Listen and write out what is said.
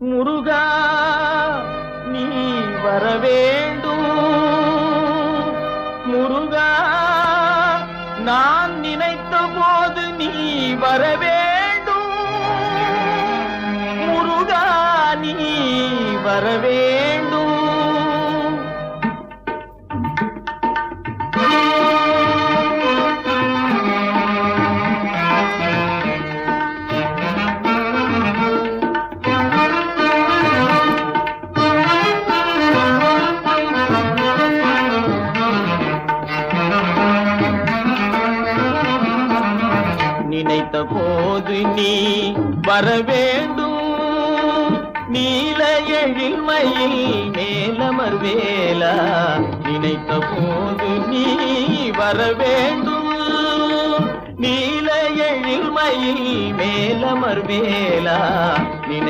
முருகா நீ வர வேண்டும். முருகா நான் நினைத்த போது நீ வர வேண்டும். முருகா நீ வர வேண்டும். நினைத்த போது நீ வர வேண்டும் நீல எழில்மையில் மேலமர் வேலா நினைத்த போது நீ வர வேண்டும் நீல எழில்மையில் மேலமர் வேலா நினை